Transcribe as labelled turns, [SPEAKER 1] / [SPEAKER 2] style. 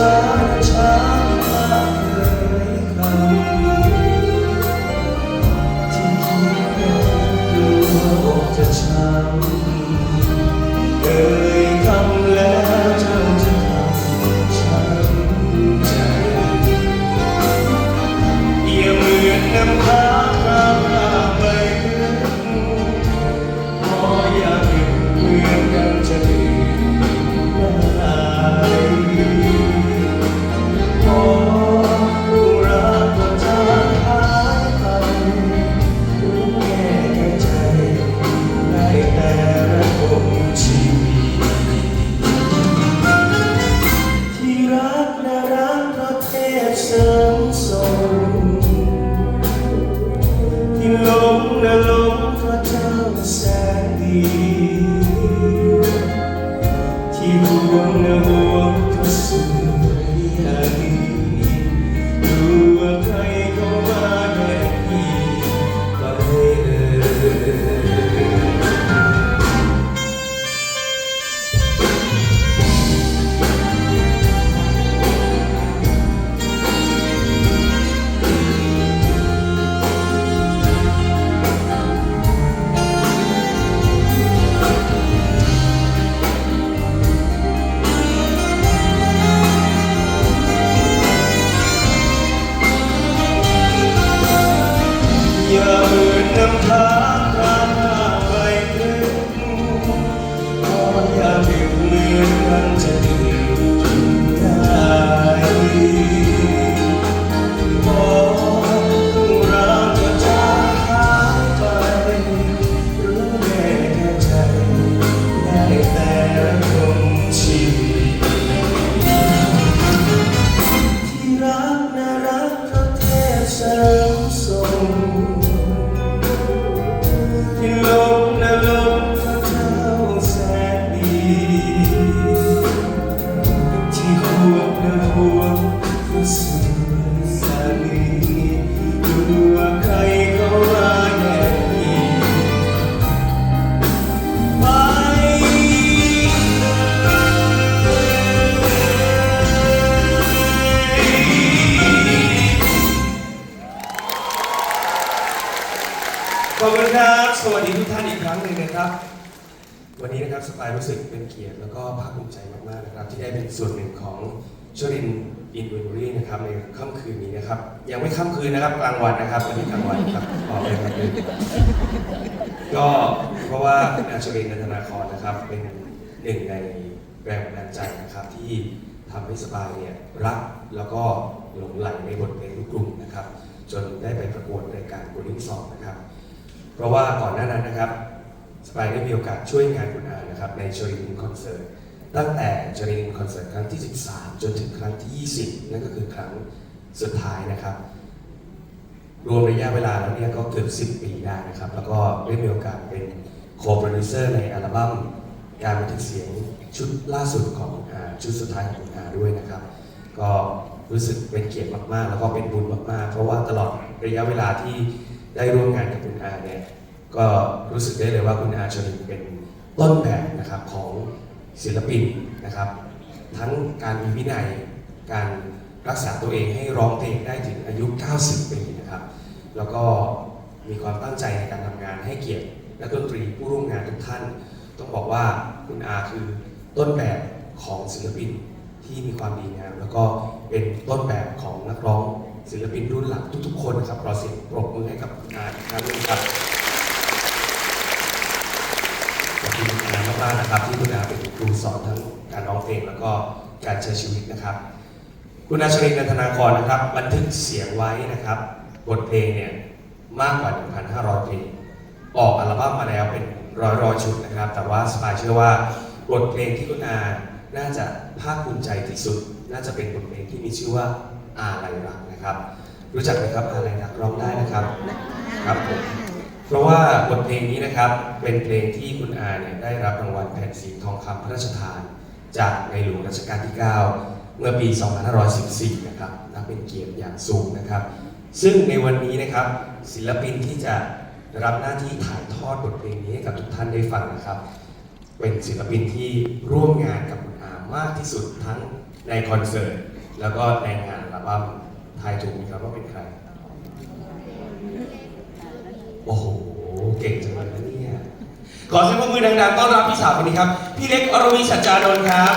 [SPEAKER 1] ที่ ที่ห่ว พเสริมส่งที่หลงน่ะห อบคุณครับ สวัสดีทุกท่านอีกครั้งหนึ่งนะครับ วันนี้นะครับสปายรู้สึกเป็นเกียรติแล้วก็ภาคภูมิใจมากๆนะครับ ที่ได้เป็นส่วนหนึ่งของชรินอินเวนอรี่นะครับในค่ำคืนนี้นะครับ ยังไม่ค่ำคืนนะครับกลางวันนะครับวันนี้กลางวันครับออกเลยครับก็เพราะว่าอาชรินนันทนาครนะครับ เป็นหนึ่งในแรงบันดาลใจนะครับที่ทำให้สปายเนี่ยรักแล้วก็หลงไหลในบทเพลงลูกกรุงนะครับ จนได้ไปประกวดรายการโกลดิ้งซองนะครับ เพราะว่าก่อนหน้านั้นนะครับสปายได้มีโอกาสช่วยงานคุณอานะครับในจอรินคอนเสิร์ตตั้งแต่จอรินคอนเสิร์ตครั้งที่ 13 จนถึงครั้งที่ 20 นั่นก็คือครั้งสุดท้ายนะครับ รวมระยะเวลาแล้วเนี่ยก็เกือบ 10 ปีได้นะครับ แล้วก็ได้มีโอกาสเป็นโคโปรดิวเซอร์ในอัลบั้มการบันทึกเสียงชุดล่าสุดของอาชุดสุดท้ายของคุณอาด้วยนะครับ ก็รู้สึกเป็นเกียรติมากๆ แล้วก็เป็นบุญมากๆ เพราะว่าตลอดระยะเวลาที่ ได้ร่วมงานกับคุณอาเนี่ยก็รู้สึกได้เลยว่าคุณอาชลินเป็นต้นแบบนะครับของศิลปินนะครับ ทั้งการมีวินัยการรักษาตัวเองให้ร้องเพลงได้ถึงอายุ 90 ปีนะครับ แล้วก็มีความตั้งใจในการทำงานให้เกียรตินักดนตรีผู้ร่วมงานทุกท่าน ต้องบอกว่าคุณอาคือต้นแบบของศิลปินที่มีความดีงามแล้วก็เป็นต้นแบบของนักร้อง ศิลปินรุ่นหลังทุกๆคนนะครับขอเสียงปรบมือให้กับคุณอาอีกครั้งหนึงครับขอบคุณคุณอามากๆนะครับ ที่คุณอาเป็นครูสอนทั้งการร้องเพลงแล้วก็การใช้ชีวิตนะครับ คุณอาชรินนันทนาครนะครับ บันทึกเสียงไว้นะครับ บทเพลงเนี่ยมากกว่า 1,500 เพลงออกอัลบั้มมาแล้วเป็นร้อยร้อยๆชุดนะครับ แต่ว่าสปายเชื่อว่าบทเพลงที่คุณอาน่าจะภาคภูมิใจที่สุด น่าจะเป็นบทเพลงที่มีชื่อว่า อาไรรักนะครับ รู้จักไหมครับอาไรรักร้องได้นะครับครับผมเพราะว่าบทเพลงนี้นะครับเป็นเพลงที่คุณอาเนี่ยได้รับรางวัลแผ่นเสียงทองคำพระราชทาน จากในหลวงรัชกาลที่ 9 เมื่อปี 2514 นะครับนับเป็นเกียรติอย่างสูงนะครับ ซึ่งในวันนี้นะครับศิลปินที่จะรับหน้าที่ถ่ายทอดบทเพลงนี้ให้กับทุกท่านได้ฟังนะครับ เป็นศิลปินที่ร่วมงานกับคุณอามากที่สุดทั้งในคอนเสิร์ตแล้วก็ในงานอัล บั้มทายถูกไหมครับว่าเป็นใคร โอ้โห เก่งจังเลยนะเนี่ย ขอเสียงปรบมือดังๆต้อนรับพี่สาวคนนี้ครับ พี่เล็กอรวีสัจจานนท์ครับ